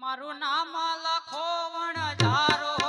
મારું નામ લખો વણજારો. રે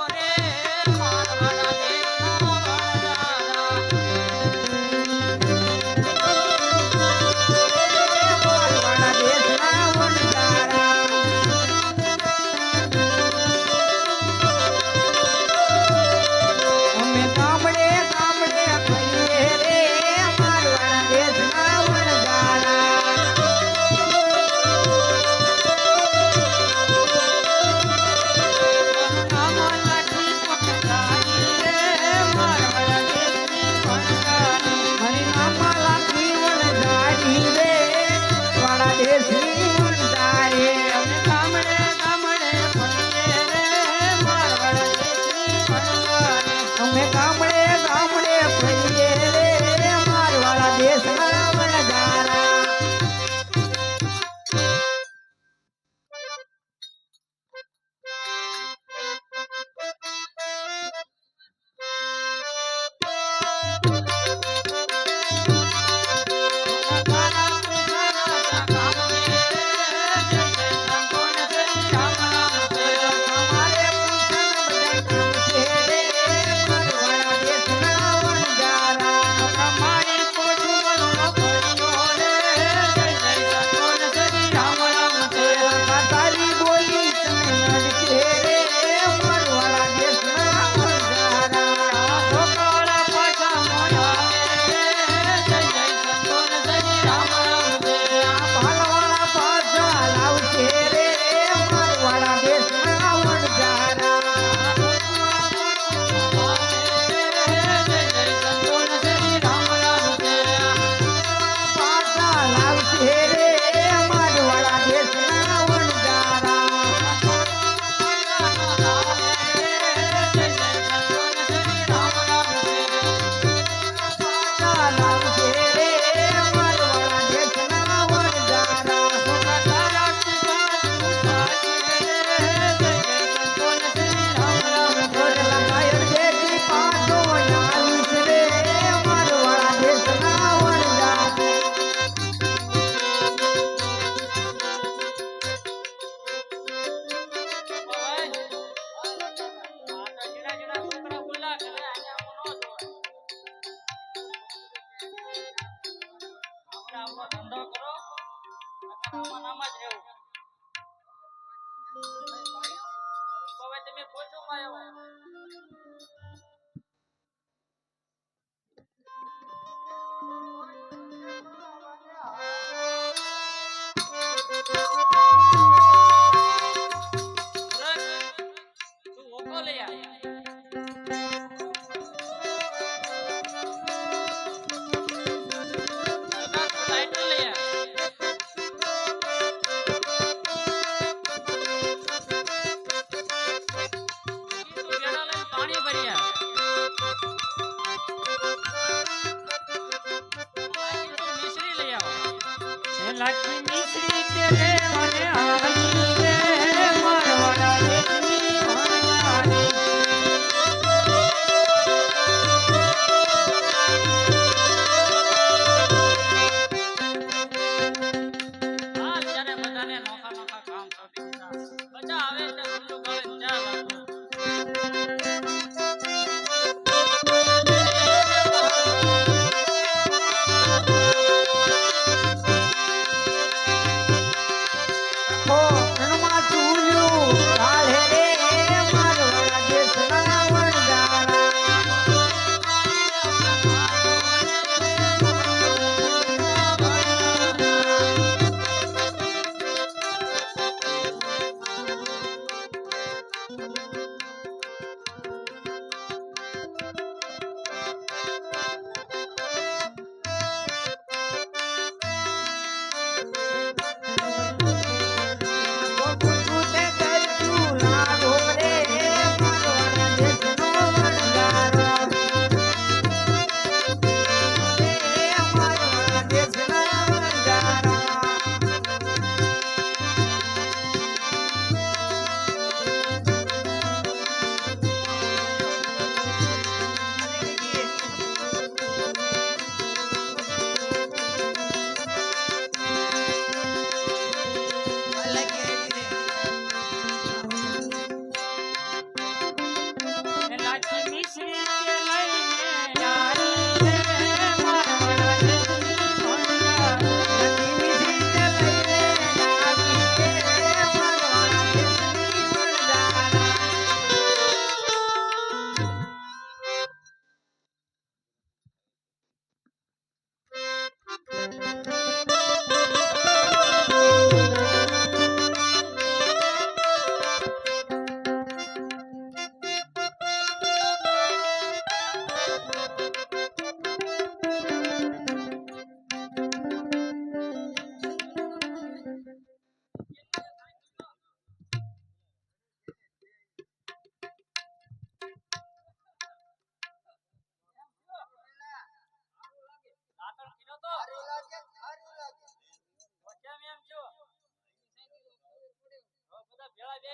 વાળા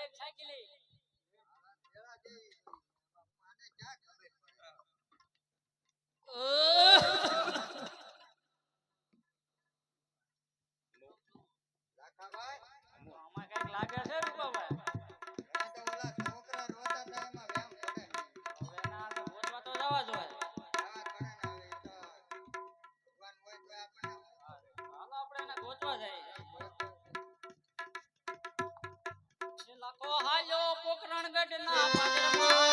એક સાયકલી આમાં એ હાલો પોકરણગઢ ના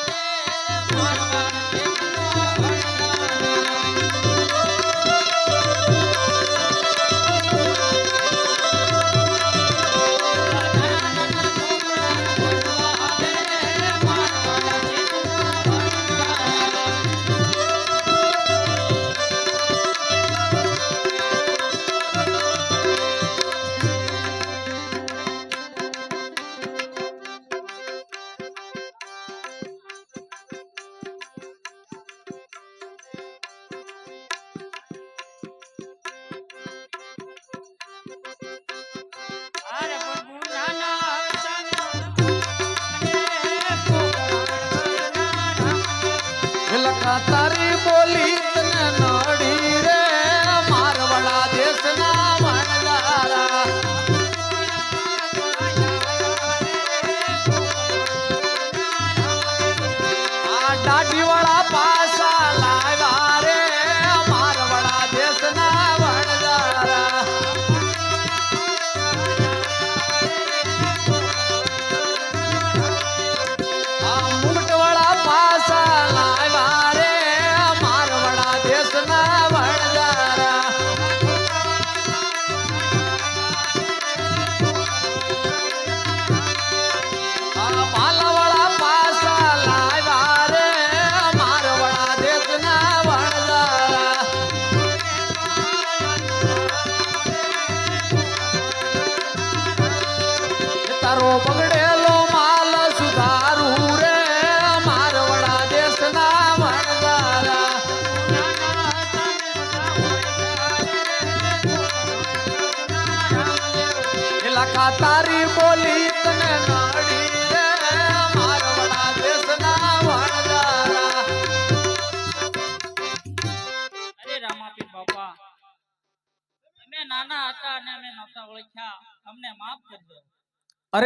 લખા તારી બોલી તને નડી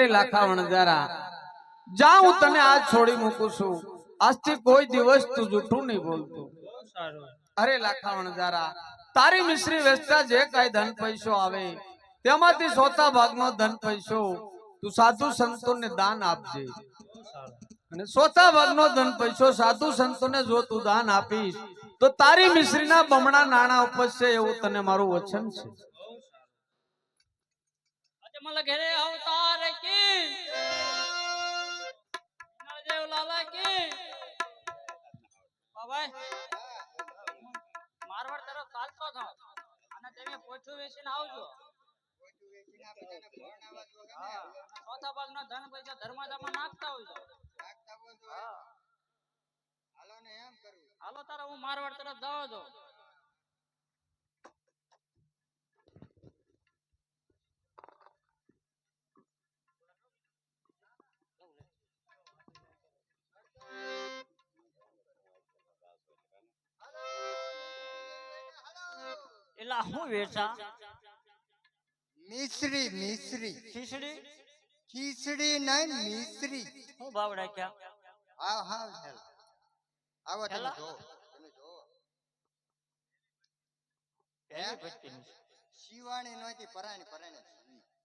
અરે લાખા વણજારા જા હું તને આજ છોડી મૂકું છું. આજથી કોઈ દિવસ તું જૂઠું નહીં બોલતું. અરે લાખા વણજારા તારી મિશ્રી વેચતા જે કઈ ધન પૈસો આવે, તેમાંથી સોતા ભાગનો ધન પૈસો તું સાધુ સંતોને દાન આપજે. અને સોતા ભાગનો ધન પૈસો સાધુ સંતોને જો તું દાન આપીશ, તો તારી મિશ્રીના બમણા નાણા ઉપજશે એવું તને મારું વચન છે. અજમલ ઘરે અવતાર કી. લાલા કી. મારવાડ તરફ ચાલતો અને તમે પોછું વેચીને આવજો. ચોથા ધન પૈસા ધર્માદામાં નાખતા આવજો હા. હાલો તારા, હું મારવાડ તરફ જવા દો વેચા? મિશ્રી મિશ્રી. ખીચડી? ખીચડી નહીં મિશ્રી. હું ભાવ રાખ્યા? હા હેલ. આવો તમે જો તમે જો શિવાણી નહોતી પરાણી પરાણી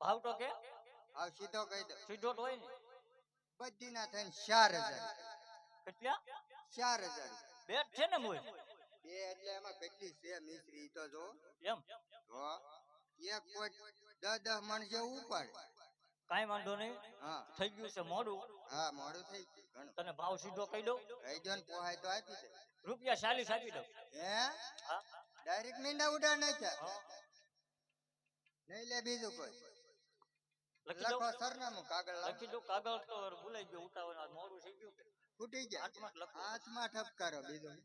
ભાવ તો કે? આવ સીધો કહી દો સીધો તો હોય ને. બધી ના થઈને ચાર હજાર. કેટલા? ચાર હજાર. બેટ છે ને મોય. બે એટલે એમાં કેટલી છે મિશ્રી તો જો. એમ? જો એક પોટ દસ દસ મણ જેવું ઉપર કઈ વાંધો નહીં. હા. થઈ ગયું છે મોડું. હા મોડું થઈ ગયું તને ભાવ સીધો કહી દઉં? કહી દો ને પોહાય તો આપી દે. રૂપિયા ચાલીસ આપી દઉં. હે? હા. ડાયરેક્ટ મીંડા ઉડા નાખ્યા. હા. નહીં લે બીજું કોઈ. લખી સરનામું કાગળ લખી દઉં? કાગળ તો ભૂલાઈ ગયો ઉતાવળ મોડું થઈ ગયું ફૂટી ગયા. હાથમાં હાથમાં ઠપકારો બીજું.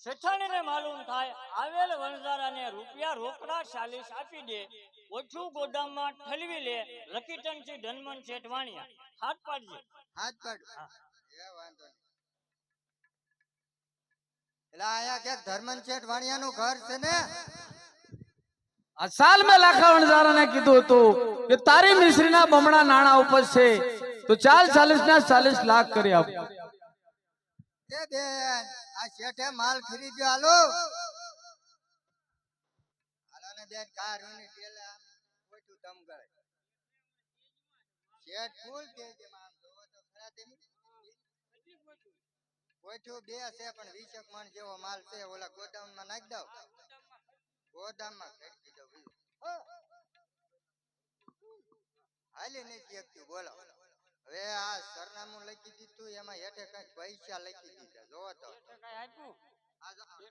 શેઠાણીને માલુમ થાય આવેલ વણઝારાને રૂપિયા રોકડા ચાલીસ આપી દે ઓછું ગોદામમાં ઠલવી લે લકીટનથી ધનમન શેઠ વાણિયા હાથ પાડજે. હાથ પાડ. એ વાંધો એટલે આયા કે ધર્મન શેઠ વાણિયાનું ઘર છે ને? આ સાલ મેં લાખા વણઝારાને કીધું હતું કે તારી મિશ્રીના બમણા નાણા ઉપર છે. તો ચાલ ચાલીસ ના ચાલીસ લાખ કરી આપ. એ બેન આ શેઠે માલ ખરીદ્યો, હાલો. હાલો ને બેન કારની ટેલે ઓછું તમ ગળે. શેઠ ફૂલ કે જે માલ જોવો તો ખરા તેની ઓછું બે છે, પણ વીસેક મણ જેવો માલ છે, ઓલા ગોડાઉનમાં નાખી દઉં. ગોદામમાં ખરીદી દઉં હાલી શકતું બોલો. હવે આ સરનામું લખી દીધું એમાં હેઠે કઈ પૈસા લખી દીધા. જોવો તો. કઈ આપ્યું?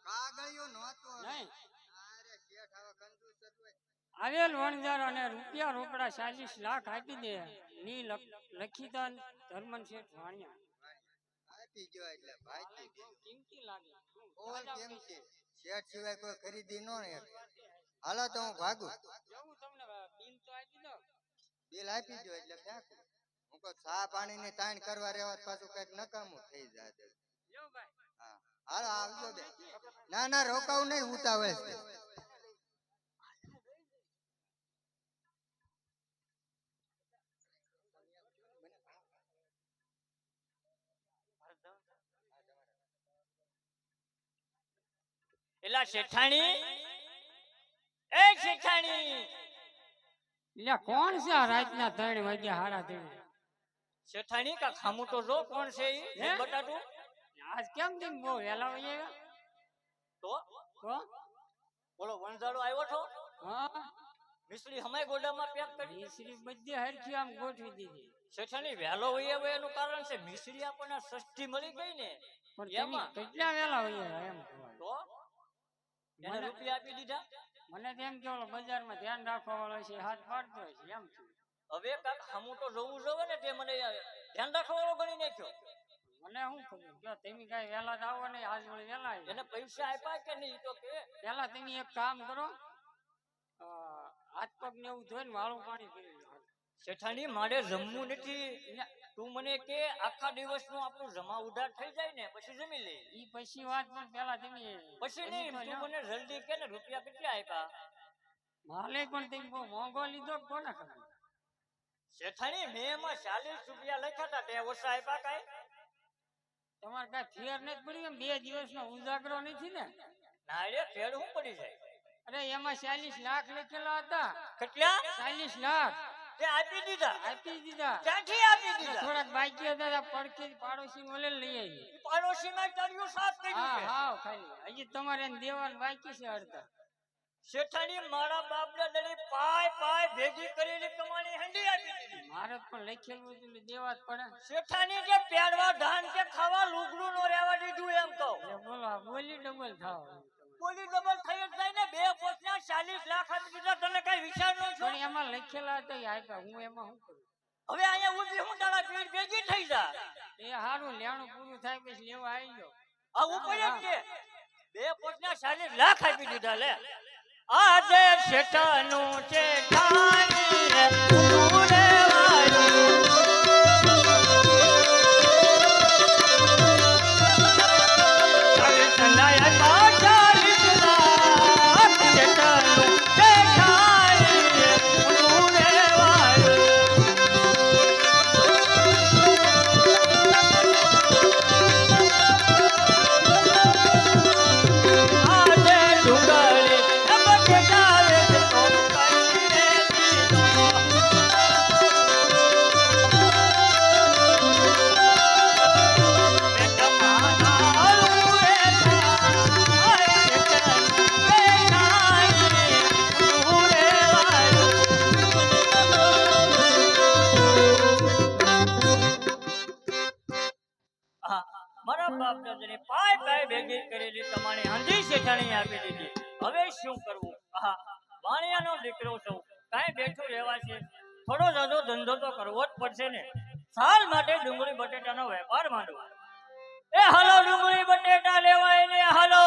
કાગળિયું નહોતું. નહીં. અરે શેઠ હવે કંજૂસ હોય. આવેલ વણજાર અને રૂપિયા રોકડા ચાલીસ લાખ આપી દે. ની લખીતા ધર્મન શેઠ વાણિયા. આપી ગયો એટલે ભાઈ કિંમતી લાગે. બોલ કેમ છે શેઠ સિવાય કોઈ ખરીદી નો ને હાલો તો હું ભાગું. જવું તમને બિલ તો આપી દો. બિલ આપી દો એટલે ફેંકું હું કહું ચા પાણી ની તાણ કરવા રહેવા પાછું કંઈક નકામું થઈ જાય હા. હાલો આવજો ના ના રોકાવું નહીં ઉતાવળ છે એલા શેઠાણી? એ શેઠાણી! એટલે કોણ છે આ રાતના ત્રણ વાગ્યા હાડા ત્રણ શેઠાણી કા ખામું તો જો કોણ છે એ? બટાટું? આજ કેમ દિન મો વેલા વહી તો? તો બોલો વણઝાડો આવ્યો છો? હા. મિશ્રી હમાય ગોડામાં પેક કરી મિશ્રી બધી હરખી આમ ગોઠવી દીધી. શેઠાણી વહેલો હોય એનું કારણ છે મિશ્રી આપણને સસ્તી મળી ગઈ ને. પણ એમાં? કેટલા વેલા વહી એમ. તો? એને રૂપિયા આપી દીધા? મને તેમ કે ઓલો બજારમાં ધ્યાન રાખવા વાળો છે હાથ પાડતો હોય છે એમ થયું. હવે કાક હમું તો જોવું જોવે ને તે મને ધ્યાન રાખવા વાળો ગણી નાખ્યો. મને શું ખબર? કે તમે કઈ વહેલા જ આવો ને આજ વળી વહેલા એને પૈસા આપ્યા કે નહીં તો કે? પહેલા તમે એક કામ કરો હાથ પગ ને એવું ધોઈને વાળું પાણી પી શેઠાણી મારે જમવું નથી. તું મને કે આખા દિવસનું આપણું જમા ઉધાર થઈ જાય ને પછી જમી લે. ઈ પછી વાત પણ પેલા જમી પછી નહીં તું મને જલ્દી કે ને રૂપિયા કેટલા આપ્યા? માલે પણ તેમ મોંઘો લીધો કોને ખબર? શેઠાણી મેં એમાં ચાલીસ રૂપિયા લખ્યા હતા તે ઓછા આપ્યા કઈ? તમારે કઈ ફેર નથી પડી એમ? બે દિવસનો ઉજાગરો નથી ને? ના રે ફેર શું પડી જાય? અરે એમાં ચાલીસ લાખ લખેલા હતા. કેટલા? ચાલીસ લાખ. તે આપી દીધા? આપી દીધા. ક્યાંથી આપી દીધા? થોડાક બાકી હતા પડખે પાડોશી ઓલે લઈ આવી પાડોશીના તળિયું સાફ કર્યું હા હા ખાલી. હજી તમારે દેવાનું બાકી છે અડધા. શેઠાણી મારા બાપને દડી પાય પાય ભેગી કરીને કમાણી હંડી આપી દીધી. મારે પણ લખેલું એટલે દેવા જ પડે શેઠાણી જે પેડવા ધાન કે ખાવા લુગડું નો રહેવા દીધું એમ કહો. બોલો બોલી ડબલ થાવ. બોલી ડબલ થઈ જ ને બે પોતના ચાલીસ લાખ આપી દીધા તને કઈ વિચાર ન છો પણ એમાં લખેલા તો આપ્યા. હું એમાં શું કરું? હવે અહીંયા ઊભી હું તારા પીઠ ભેગી થઈ જા. એ હારું લેણું પૂરું થાય પછી લેવા આવી ગયો. આ ઉપર છે. બે પોતના ચાલીસ લાખ આપી દીધા લે. આજે શેઠાનું શેઠાણી રે. મારા પાય પાય ભેગી કરેલી તમારે હંધી શેઠાણી આપી દીધી. હવે શું કરવું? આહા વાણિયાનો દીકરો છું. કાંઈ બેઠું રહેવા છે? થોડો જાજો ધંધો તો કરવો જ પડશે ને. સાલ માટે ડુંગળી બટેટાનો વેપાર માંડવો. એ હાલો ડુંગળી બટેટા લેવાય ને હાલો.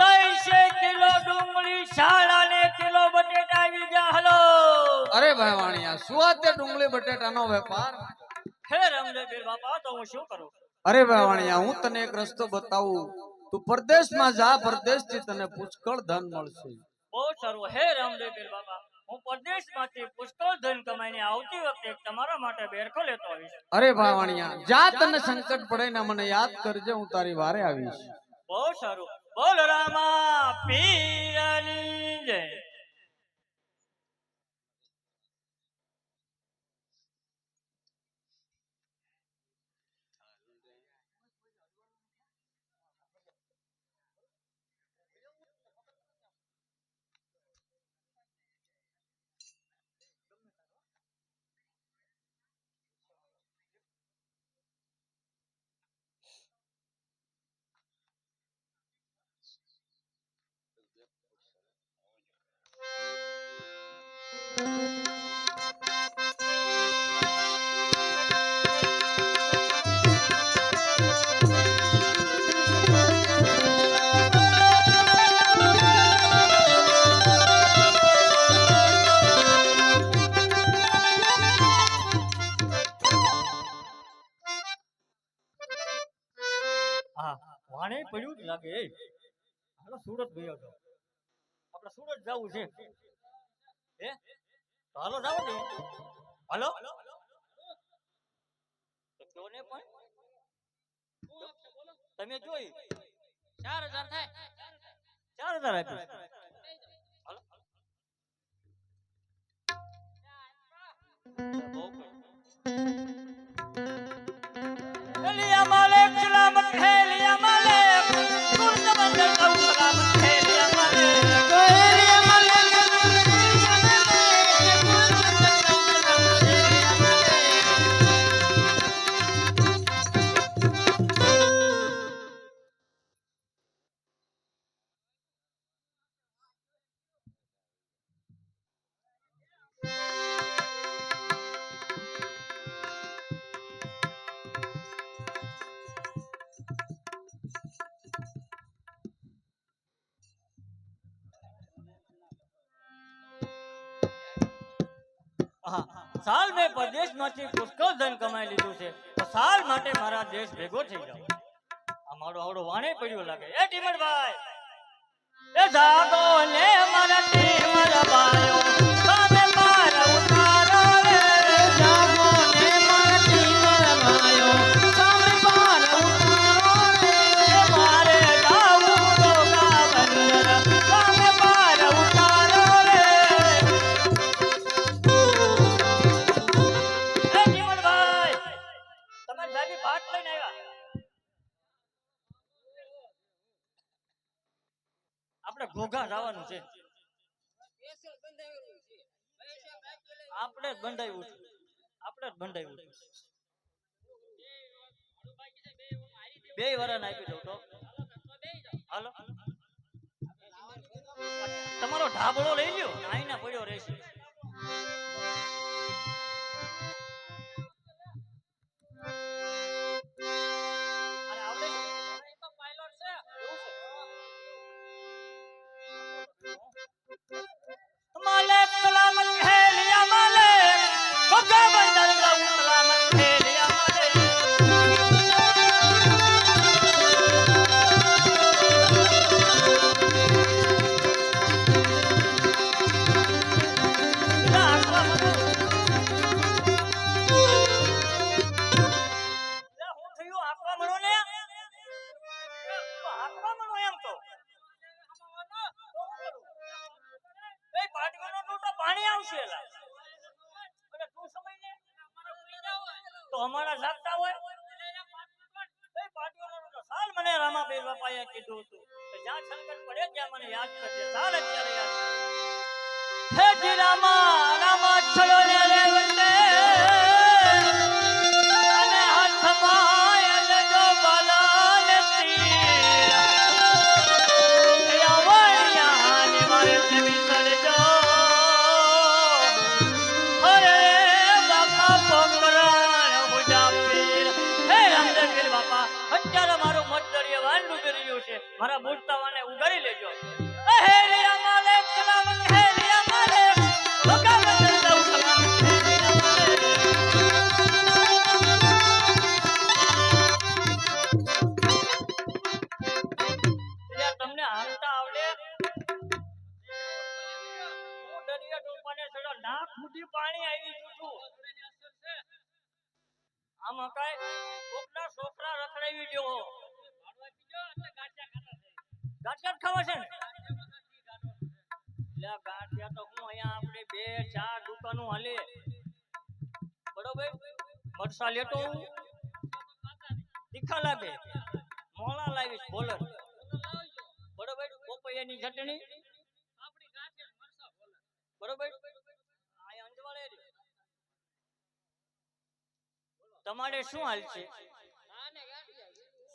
દઈશે કિલો ડુંગળી શાળા ને કિલો બટેટા આવી ગયા હાલો. અરે ભાઈ વાણિયા શું આ તે ડુંગળી બટેટાનો વેપાર? હે રામદેવ બાપા તો હું શું કરું? અરે વાવણિયા હું તને એક રસ્તો બતાવું. તું પરદેશમાં જા પરદેશથી તને પુષ્કળ ધન મળશે. બહુ સારું. હે રામદેવ પીર બાપા હું પરદેશમાંથી પુષ્કળ ધન કમાઈને આવતી વખતે તમારા માટે બેરખો લેતો આવીશ. અરે ભાવણિયા જા તને સંકટ પડે ને મને યાદ કરજે હું તારી વારે આવીશ. બહુ સારું. બોલ રામા પીરની જય. સુરત ગયો હતો આપણે સુરત જવું છે. હે? હાલો જાવ ને. હાલો? તો ને પણ. તમે જોઈ. ચાર હજાર થાય. ચાર હજાર આપ્યું સાલ મેં પરદેશમાંથી પુષ્કળ ધન કમાઈ લીધું છે. તો સાલ માટે મારા દેશ ભેગો થઈ જાવ આ મારો આવડો વાણે પડ્યો લાગે. એ ટીમરભાઈ એ જાગો ને મારા ટીમર આપણે જ છે આપણે જ બંધાવ્યું છે બે વરણ આપી દઉં તો. હાલો. તમારો ઢાબળો લઈ લ્યો. આઈના પડ્યો રહેશે. અત્યારે મારે રહ્યું છે. મારા બુટતાવાને ઉગાડી લેજો. તમારે શું હાલ છે?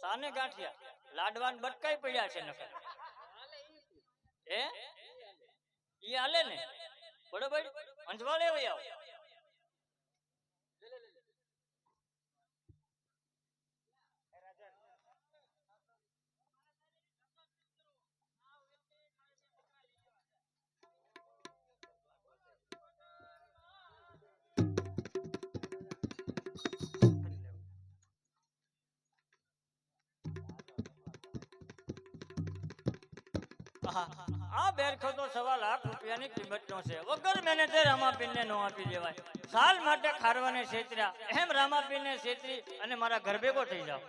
સાને ગાંઠિયા. લાડવાન બટકાઈ પડ્યા છે નકર. હે? ઈ હાલે ને? બરોબર? અંજવાળે વઈ આવો. આહા, આ બેરખો તો સવા લાખ રૂપિયાની કિંમતનો છે. વગર મેનેજર રામાપીરને નો આપી દેવાય. સાલ માટે ખારવાને છેતર્યા. એમ રામાપીરને છેતરી અને મારા ઘર ભેગો થઈ જાવ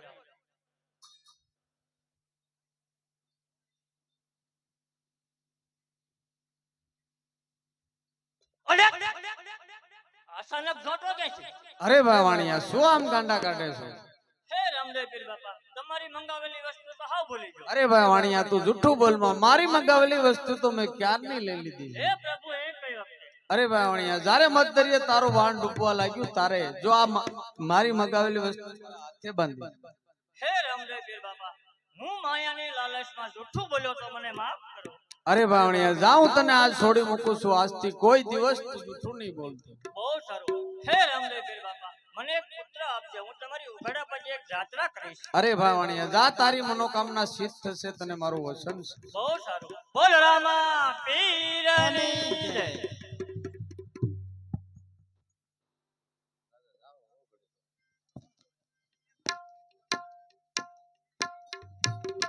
અચાનક જોતો કે છે? અરે ભાઈ વાણિયા શું આમ ગાંડા કાઢે છે? હે રામદેવ પીર બાપા તમારી મંગાવેલી વસ્તુ અરે ભાઈ વાણિયા તું જુઠ્ઠું બોલમાં મારી મંગાવેલી વસ્તુ તો મેં ક્યારની લઈ લીધી? હે પ્રભુ એ કઈ અરે ભાઈ વાણિયા જયારે મત દરિયે તારું વાણ ડૂબવા લાગ્યું તારે જો આ મારી મંગાવેલી વસ્તુ હાથે બાંધી. હે રામદેવ પીર બાપા હું માયાની લાલચમાં જૂઠું બોલ્યો તો મને માફ કરો. અરે ભાવણિયા વાણિયા જાઉં તને આજ છોડી મૂકું છું. આજથી કોઈ દિવસ જૂઠું નહીં બોલતો. બહુ સારું. હે રામદેવ પીર બાપા મને એક પુત્ર આપજે હું તમારી ઉઘાડા પછી એક જાત્રા કરીશ. અરે ભાઈ વાણિયા જા તારી મનોકામના સિદ્ધ થશે તને મારું વચન છે. બહુ સારું. બોલ રામા પીરની જય.